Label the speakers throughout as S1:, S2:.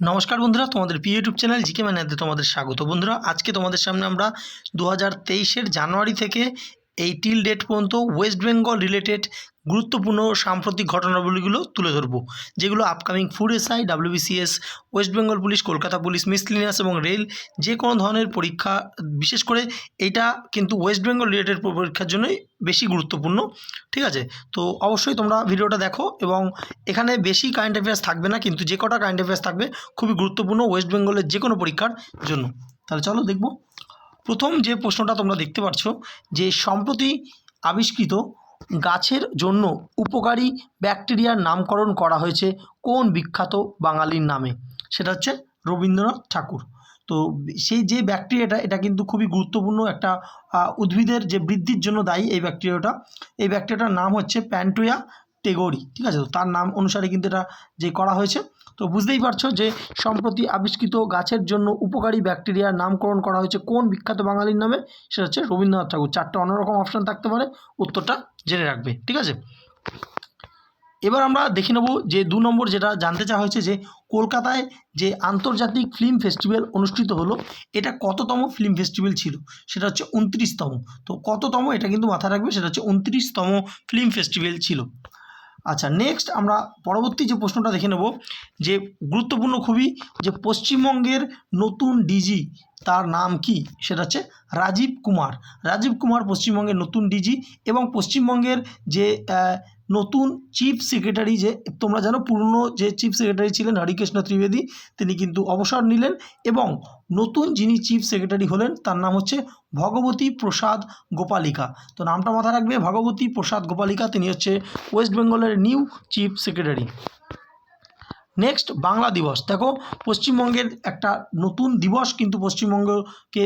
S1: নমস্কার বন্ধুরা, তোমাদের প্রিয় ইউটিউব চ্যানেল জিকে ম্যানাতে তোমাদের স্বাগত। বন্ধুরা, আজকে তোমাদের সামনে আমরা দু হাজার জানুয়ারি থেকে এই টিল ডেট পর্যন্ত ওয়েস্ট বেঙ্গল রিলেটেড গুরুত্বপূর্ণ সাম্প্রতিক ঘটনাবলীগুলো তুলে ধরবো, যেগুলো upcoming food SI WBCS West Bengal police Kolkata police miscellaneous এবং রেল যে কোনো ধরনের পরীক্ষা, বিশেষ করে এইটা কিন্তু ওয়েস্ট বেঙ্গল রিলেটেড পরীক্ষার জন্যই বেশি গুরুত্বপূর্ণ, ঠিক আছে? তো অবশ্যই তোমরা ভিডিওটা দেখো এবং এখানে বেশি কারেন্ট অ্যাফেয়ার্স থাকবে না, কিন্তু যে কটা কারেন্ট অ্যাফেয়ার্স থাকবে খুবই গুরুত্বপূর্ণ ওয়েস্ট বেঙ্গলের যে কোনো পরীক্ষার জন্য। তাহলে চলো দেখব। প্রথম যে প্রশ্নটা তোমরা দেখতে পাচ্ছ, যে সম্প্রতি আবিষ্কৃত গাছের জন্য উপকারী ব্যাকটেরিয়ার নামকরণ করা হয়েছে কোন বিখ্যাত বাঙালির নামে? সেটা হচ্ছে রবীন্দ্রনাথ ঠাকুর। তো সেই যে ব্যাকটেরিয়াটা, এটা কিন্তু খুবই গুরুত্বপূর্ণ একটা উদ্ভিদের যে বৃদ্ধির জন্য দায়ী এই ব্যাকটেরিয়াটা। এই ব্যাকটেরিয়াটার নাম হচ্ছে প্যান্টোয়া টেগোরি, ঠিক আছে? তো তার নাম অনুসারে কিন্তু এটা যে করা হয়েছে। তো বুঝতেই পারছ যে সম্প্রতি আবিষ্কৃত গাছের জন্য উপকারী ব্যাকটেরিয়ার নামকরণ করা হয়েছে কোন বিখ্যাত বাঙালির নামে? সেটা হচ্ছে রবীন্দ্রনাথ ঠাকুর। চারটে অন্যরকম অপশান থাকতে পারে, উত্তরটা জেনে রাখবে, ঠিক আছে? এবার আমরা দেখে নেব যে দু নম্বর যেটা জানতে চাওয়া হয়েছে যে কলকাতায় যে আন্তর্জাতিক ফিল্ম ফেস্টিভ্যাল অনুষ্ঠিত হলো, এটা কততম ফিল্ম ফেস্টিভ্যাল ছিল? সেটা হচ্ছে উনত্রিশতম। তো কততম এটা কিন্তু মাথায় রাখবে, সেটা হচ্ছে উনত্রিশতম ফিল্ম ফেস্টিভ্যাল ছিল। আচ্ছা নেক্সট আমরা পরবর্তী যে প্রশ্নটা দেখে নেব, যে গুরুত্বপূর্ণ খুবই, যে পশ্চিমবঙ্গের নতুন ডিজি তার নাম কি? সেটা হচ্ছে রাজীব কুমার। রাজীব কুমার পশ্চিমবঙ্গের নতুন ডিজি এবং পশ্চিমবঙ্গের যে নতুন চিফ সেক্রেটারি যে, তোমরা জানো পুরনো যে চিফ সেক্রেটারি ছিলেন হরিকৃষ্ণ ত্রিবেদী, তিনি কিন্তু অবসর নিলেন এবং নতুন যিনি চিফ সেক্রেটারি হলেন, তার নাম হচ্ছে ভগবতী প্রসাদ গোপালিকা। তো নামটা মাথায় রাখবে, ভগবতী প্রসাদ গোপালিকা, তিনি হচ্ছে ওয়েস্ট বেঙ্গলের new chief secretary. Next Bangla দিবস। দেখো, পশ্চিমবঙ্গের একটা নতুন দিবস কিন্তু পশ্চিমবঙ্গকে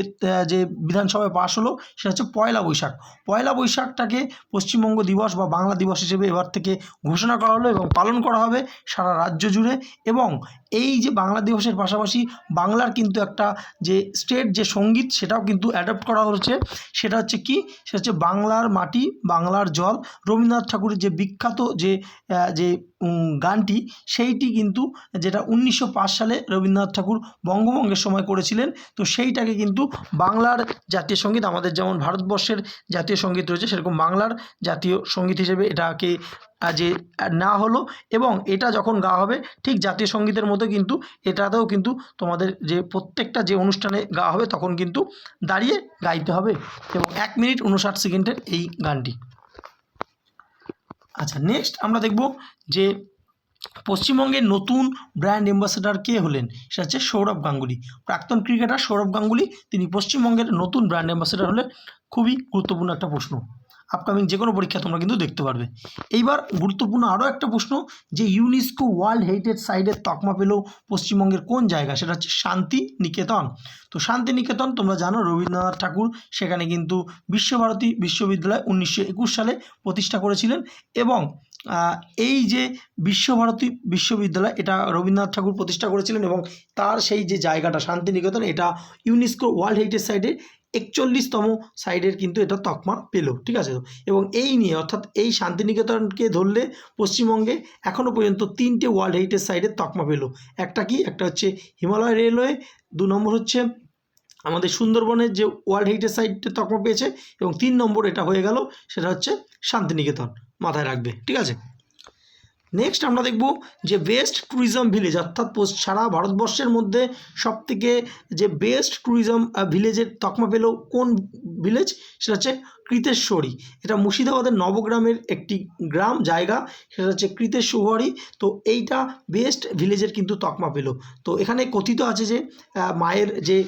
S1: যে বিধানসভায় পাশ হলো, সেটা হচ্ছে পয়লা বৈশাখ। পয়লা বৈশাখটাকে পশ্চিমবঙ্গ দিবস বা বাংলা দিবস হিসেবে এবার থেকে ঘোষণা করা হলো এবং পালন করা হবে সারা রাজ্য জুড়ে এবং এই যে বাংলা দিবসের পাশাপাশি বাংলার কিন্তু একটা যে স্টেট, যে সংগীত, সেটাও কিন্তু অ্যাডপ্ট করা হচ্ছে। সেটা হচ্ছে কি? সেটা হচ্ছে বাংলার মাটি, বাংলার জল। রবীন্দ্রনাথ ঠাকুরের যে বিখ্যাত যে যে গানটি, সেইটি কিন্তু যেটা উনিশশো পাঁচ সালে রবীন্দ্রনাথ ঠাকুর বঙ্গভঙ্গের সময় করেছিলেন। তো সেইটাকে কিন্তু বাংলার জাতীয় সংগীত, আমাদের যেমন ভারতবর্ষের জাতীয় সংগীত রয়েছে, সেরকম বাংলার জাতীয় সংগীত হিসেবে এটাকে যে না হলো এবং এটা যখন গাওয়া হবে, ঠিক জাতীয় সঙ্গীতের মতো কিন্তু এটাতেও কিন্তু তোমাদের যে প্রত্যেকটা যে অনুষ্ঠানে গাওয়া হবে তখন কিন্তু দাঁড়িয়ে গাইতে হবে এবং এক মিনিট উনষাট সেকেন্ডের এই গানটি। আচ্ছা নেক্সট আমরা দেখব যে পশ্চিমবঙ্গের নতুন ব্র্যান্ড অ্যাম্বাসেডর কে হলেন, সেটা হচ্ছে সৌরভ গাঙ্গুলি। প্রাক্তন ক্রিকেটার সৌরভ গাঙ্গুলি, তিনি পশ্চিমবঙ্গের নতুন ব্র্যান্ড অ্যাম্বাসেডর হলে খুবই গুরুত্বপূর্ণ একটা প্রশ্ন। আপকামিং যে কোনো পরীক্ষা তোমরা কিন্তু দেখতে পারবে। এইবার গুরুত্বপূর্ণ আরও একটা প্রশ্ন, যে ইউনেস্কো ওয়ার্ল্ড হেরিটেজ সাইডের তকমা পেল পশ্চিমবঙ্গের কোন জায়গা? সেটা হচ্ছে শান্তি নিকেতন তো শান্তি নিকেতন তোমরা জানো, রবীন্দ্রনাথ ঠাকুর সেখানে কিন্তু বিশ্বভারতী বিশ্ববিদ্যালয় উনিশশো একুশ সালে প্রতিষ্ঠা করেছিলেন এবং এই যে বিশ্বভারতী বিশ্ববিদ্যালয়, এটা রবীন্দ্রনাথ ঠাকুর প্রতিষ্ঠা করেছিলেন এবং তার সেই যে জায়গাটা শান্তিনিকেতন, এটা ইউনেস্কো ওয়ার্ল্ড হেরিটেজ সাইটে একচল্লিশতম সাইডের কিন্তু এটা তকমা পেল, ঠিক আছে? এবং এই নিয়ে, অর্থাৎ এই শান্তিনিকেতনকে ধরলে পশ্চিমবঙ্গে এখনও পর্যন্ত তিনটে ওয়ার্ল্ড হেরিটেজ সাইডের তকমা পেল। একটা কি? একটা হচ্ছে হিমালয় রেলওয়ে, দু নম্বর হচ্ছে আমাদের সুন্দরবনের যে ওয়ার্ল্ড হেরিটেজ সাইটে তকমা পেয়েছে, এবং তিন নম্বর এটা হয়ে গেল, সেটা হচ্ছে শান্তিনিকেতন, মাথায় রাখবে, ঠিক আছে? নেক্সট আমরা দেখব যে বেস্ট ট্যুরিজম ভিলেজ অর্থাৎ পশ্চ- সারা ভারতবর্ষের মধ্যে সবথেকে যে বেস্ট ট্যুরিজম ভিলেজের তকমা পেল কোন ভিলেজ সেটা হচ্ছে কৃতেশ্বরী। এটা মুর্শিদাবাদের নবগ্রামের একটি গ্রাম, জায়গা। সেটা হচ্ছে কৃতেশ্বরী। তো এইটা বেস্ট ভিলেজের কিন্তু তকমা পেল। তো এখানে কথিত আছে যে মায়ের যে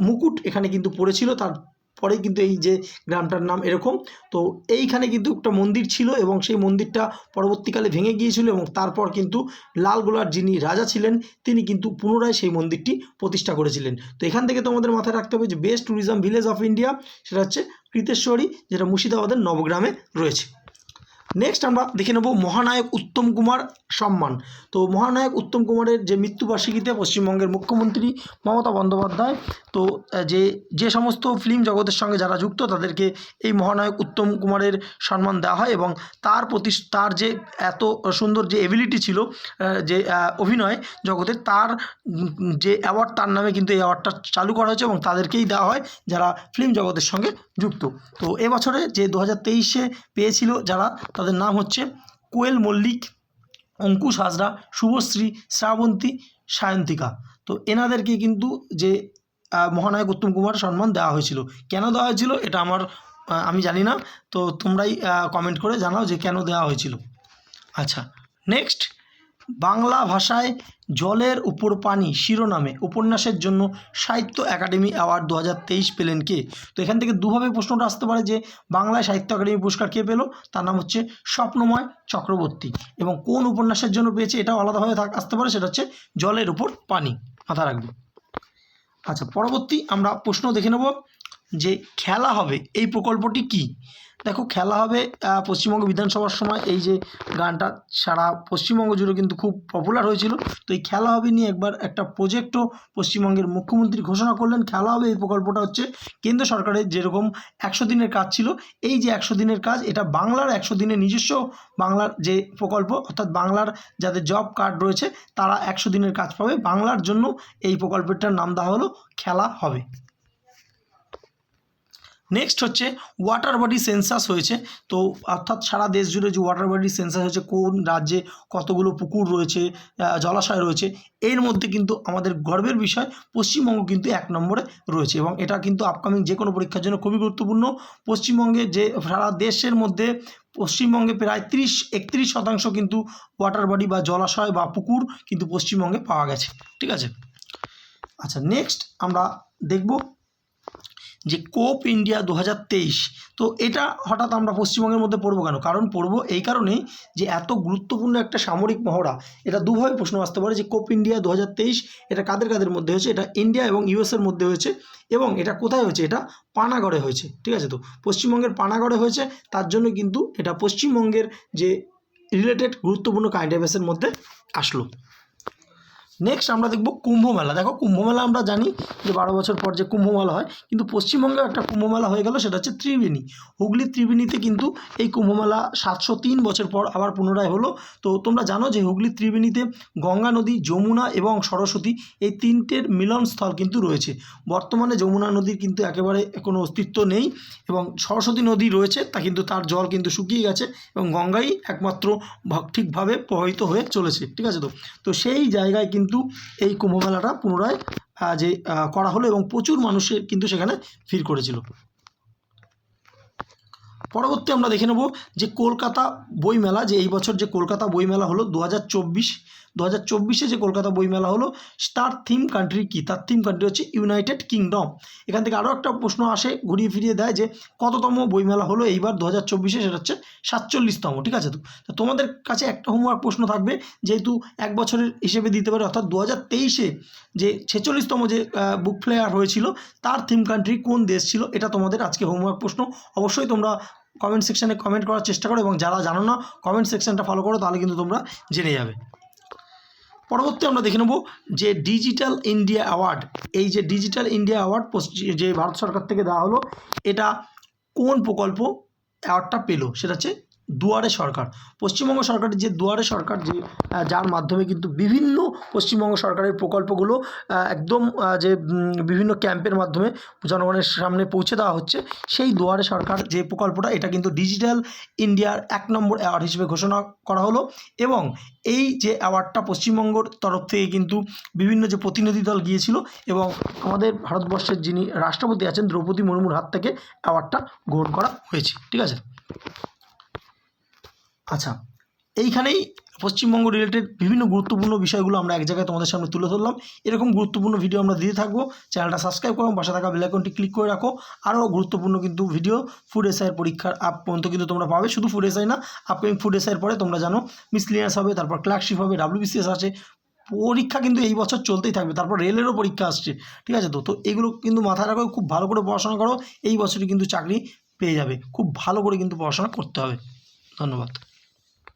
S1: মুকুট এখানে কিন্তু পড়েছিল। তার পরে কিন্তু এই যে গ্রামটার নাম এরকম। তো এইখানে কিন্তু একটা মন্দির ছিল এবং সেই মন্দিরটা পরবর্তীকালে ভেঙে গিয়েছিল এবং তারপর কিন্তু লালগোলার যিনি রাজা ছিলেন, তিনি কিন্তু পুনরায় সেই মন্দিরটি প্রতিষ্ঠা করেছিলেন। তো এখান থেকে তোমাদের মাথায় রাখতে হবে যে best tourism village of India সেটা হচ্ছে কৃতেশ্বরী, যেটা মুর্শিদাবাদের নবগ্রামে রয়েছে। নেক্সট আমরা দেখে নেব মহানায়ক উত্তম কুমার সম্মান। তো মহানায়ক উত্তম কুমারের যে মৃত্যুবার্ষিকীতে পশ্চিমবঙ্গের মুখ্যমন্ত্রী মমতা বন্দ্যোপাধ্যায়, তো যে যে সমস্ত ফিল্ম জগতের সঙ্গে যারা যুক্ত, তাদেরকে এই মহানায়ক উত্তম কুমারের সম্মান দেওয়া হয় এবং তার প্রতি তার যে এত সুন্দর যে এবিলিটি ছিল যে অভিনয় জগতে তার যে অ্যাওয়ার্ড তার নামে কিন্তু এই অ্যাওয়ার্ডটা চালু করা হয়েছে এবং তাদেরকেই দেওয়া হয় যারা ফিল্ম জগতের সঙ্গে যুক্ত। তো এবছরে যে দু হাজার তেইশে পেয়েছিল যারা তাদের নাম হচ্ছে কোয়েল মল্লিক, অঙ্কুশ হাজরা, শুভশ্রী, শ্রাবন্তী, সায়ন্তিকা। তো এনাদেরকে কিন্তু যে মহানায়ক উত্তম কুমার সম্মান দেওয়া হয়েছিল। কেন দেওয়া হয়েছিল এটা আমার আমি জানি না। তো তোমরাই কমেন্ট করে জানাও যে কেন দেওয়া হয়েছিল। আচ্ছা নেক্সট বাংলা ভাষায় জলের উপর পানি শিরোনামে উপন্যাসের জন্য সাহিত্য একাডেমি অ্যাওয়ার্ড দু হাজার তেইশ পেলেন কে? তো এখান থেকে দুভাবে প্রশ্নটা আসতে পারে যে বাংলায় সাহিত্য একাডেমি পুরস্কার কে পেল? তার নাম হচ্ছে স্বপ্নময় চক্রবর্তী। এবং কোন উপন্যাসের জন্য পেয়েছে এটাও আলাদাভাবে থাক আসতে পারে, সেটা হচ্ছে জলের উপর পানি মাথা রাখবে। আচ্ছা পরবর্তী আমরা প্রশ্ন দেখে নেব। যে খেলা হবে, এই প্রকল্পটি কি? দেখো, খেলা হবে পশ্চিমবঙ্গ বিধানসভার সময়। এই যে গানটা সারা পশ্চিমবঙ্গ জুড়ে কিন্তু খুব পপুলার হয়েছিল। তো এই খেলা হবে নিয়ে একবার একটা প্রজেক্টও পশ্চিমবঙ্গের মুখ্যমন্ত্রী ঘোষণা করলেন। খেলা হবে, এই প্রকল্পটা হচ্ছে কেন্দ্র সরকারের যেরকম একশো দিনের কাজ ছিল, এই যে একশো দিনের কাজ, এটা বাংলার একশো দিনের নিজস্ব বাংলার যে প্রকল্প, অর্থাৎ বাংলার যাদের জব কার্ড রয়েছে, তারা একশো দিনের কাজ পাবে। বাংলার জন্য এই প্রকল্পটার নাম দেওয়া হলো, খেলা হবে। নেক্সট হচ্ছে ওয়াটার বডি সেন্সাস হয়েছে। তো অর্থাৎ সারা দেশ জুড়ে যে ওয়াটার বডি সেন্সাস হয়েছে, কোন রাজ্যে কতগুলো পুকুর রয়েছে জলাশয় রয়েছে, এর মধ্যে কিন্তু আমাদের গর্বের বিষয়, পশ্চিমবঙ্গ কিন্তু এক নম্বরে রয়েছে এবং এটা কিন্তু আপকামিং যে কোনো পরীক্ষার জন্য খুবই গুরুত্বপূর্ণ। পশ্চিমবঙ্গে যে সারা দেশের মধ্যে পশ্চিমবঙ্গে প্রায় তিরিশ, একত্রিশ শতাংশ কিন্তু ওয়াটার বডি বা জলাশয় বা পুকুর কিন্তু পশ্চিমবঙ্গে পাওয়া গেছে। ঠিক আছে? আচ্ছা নেক্সট আমরা দেখব যে কোপ ইন্ডিয়া দু হাজার তেইশ, তো এটা হঠাৎ আমরা পশ্চিমবঙ্গের মধ্যে পড়ব কেন? কারণ পড়ব এই কারণেই যে এত গুরুত্বপূর্ণ একটা সামরিক মহড়া, এটা দুভাবে প্রশ্ন আসতে পারে যে কোপ ইন্ডিয়া দু হাজার তেইশ এটা কাদের কাদের মধ্যে হয়েছে? এটা ইন্ডিয়া এবং ইউএসের মধ্যে হয়েছে এবং এটা কোথায় হয়েছে? এটা পানাগড়ে হয়েছে, ঠিক আছে তো? পশ্চিমবঙ্গের পানাগড়ে হয়েছে, তার জন্য কিন্তু এটা পশ্চিমবঙ্গের যে রিলেটেড গুরুত্বপূর্ণ কারেন্ট মধ্যে আসলো। নেক্সট আমরা দেখব কুম্ভ মেলা। দেখো কুম্ভ মেলা আমরা জানি যে বারো বছর পর যে কুম্ভ মেলা হয়, কিন্তু পশ্চিমবঙ্গে একটা কুম্ভ মেলা হয়ে গেল, সেটা হচ্ছে ত্রিবেণী। হুগলি ত্রিবেণীতে কিন্তু এই কুম্ভ মেলা সাতশো তিন বছর পর আবার পুনরায় হলো। তো তোমরা জানো যে হুগলি ত্রিবেণীতে গঙ্গা নদী, যমুনা এবং সরস্বতী এই তিনটের মিলনস্থল কিন্তু রয়েছে। বর্তমানে যমুনা নদীর কিন্তু একেবারে কোনো অস্তিত্ব নেই এবং সরস্বতী নদী রয়েছে, তা কিন্তু তার জল কিন্তু শুকিয়ে গেছে এবং গঙ্গাই একমাত্র ঠিকভাবে প্রবাহিত হয়ে চলেছে। ঠিক আছে তো? তো সেই জায়গায় কিন্তু এই কুম্ভ মেলাটা পুনরায় যে করা হলো এবং প্রচুর মানুষের কিন্তু সেখানে ভিড় করেছিল। পরবর্তী আমরা দেখে নেব যে কলকাতা বইমেলা, যে এই বছর যে কলকাতা বইমেলা হলো, দু হাজার চব্বিশ দু হাজার চব্বিশে যে কলকাতা বইমেলা হলো, তার থিম কান্ট্রি কি? তার থিম কান্ট্রি হচ্ছে ইউনাইটেড কিংডম এখান থেকে আরও একটা প্রশ্ন আসে, ঘুরিয়ে ফিরিয়ে দেয় যে কততম বইমেলা হলো এইবার দু হাজার চব্বিশে? সেটা হচ্ছে সাতচল্লিশতম, ঠিক আছে তো? তোমাদের কাছে একটা হোমওয়ার্ক প্রশ্ন থাকবে, যেহেতু এক বছরের হিসেবে দিতে পারে, অর্থাৎ দু হাজার তেইশে যে ছেচল্লিশতম যে বুক ফেয়ার হয়েছিল, তার থিম কান্ট্রি কোন দেশ ছিল? এটা তোমাদের আজকে হোমওয়ার্ক প্রশ্ন। অবশ্যই তোমরা কমেন্ট সেকশানে কমেন্ট করার চেষ্টা করো, এবং যারা জানো না কমেন্ট সেকশনটা ফলো করো, তাহলে কিন্তু তোমরা জেনে যাবে। পরবর্তী আমরা দেখে নেব যে ডিজিটাল ইন্ডিয়া অ্যাওয়ার্ড এই যে ডিজিটাল ইন্ডিয়া অ্যাওয়ার্ড পশ্চিম যে ভারত সরকার থেকে দেওয়া হলো, এটা কোন প্রকল্প অ্যাওয়ার্ডটা পেল? সেটা হচ্ছে দুয়ারে সরকার। পশ্চিমবঙ্গ সরকারের যে দুয়ারে সরকার, যে যার মাধ্যমে কিন্তু বিভিন্ন পশ্চিমবঙ্গ সরকারের প্রকল্পগুলো একদম যে বিভিন্ন ক্যাম্পের মাধ্যমে জনগণের সামনে পৌঁছে দেওয়া হচ্ছে, সেই দুয়ারে সরকার যে প্রকল্পটা, এটা কিন্তু ডিজিটাল ইন্ডিয়ার এক নম্বর অ্যাওয়ার্ড হিসেবে ঘোষণা করা হলো এবং এই যে অ্যাওয়ার্ডটা পশ্চিমবঙ্গর তরফ থেকে কিন্তু বিভিন্ন যে প্রতিনিধি দল গিয়েছিল এবং আমাদের ভারতবর্ষের যিনি রাষ্ট্রপতি আছেন, দ্রৌপদী মুর্মুর হাত থেকে অ্যাওয়ার্ডটা গ্রহণ করা হয়েছে। ঠিক আছে? আচ্ছা এইখানেই পশ্চিমবঙ্গ রিলেটেড বিভিন্ন গুরুত্বপূর্ণ বিষয়গুলো আমরা এক জায়গায় তোমাদের সামনে তুলে ধরলাম। এরকম গুরুত্বপূর্ণ ভিডিও আমরা দিতে থাকব। চ্যানেলটা সাবস্ক্রাইব করো, পাশে থাকা বেলাইকনটি ক্লিক করে রাখো। আরও গুরুত্বপূর্ণ কিন্তু ভিডিও ফুড এসআইয়ের পরীক্ষার আপ পর্যন্ত কিন্তু তোমরা পাবে। শুধু ফুড এসআই না আপকামিং ফুড এসআইয়ের পরে তোমরা জানো মিসলিনিয়াস হবে, তারপর ক্লার্কশিপ হবে ডাব্লিউবিসিএস আছে পরীক্ষা কিন্তু এই বছর চলতেই থাকবে। তারপর রেলেরও পরীক্ষা আসছে। ঠিক আছে তো? তো এগুলো কিন্তু মাথায় রাখো, খুব ভালো করে পড়াশোনা করো। এই বছরই কিন্তু চাকরি পেয়ে যাবে। খুব ভালো করে কিন্তু পড়াশোনা করতে হবে। ধন্যবাদ।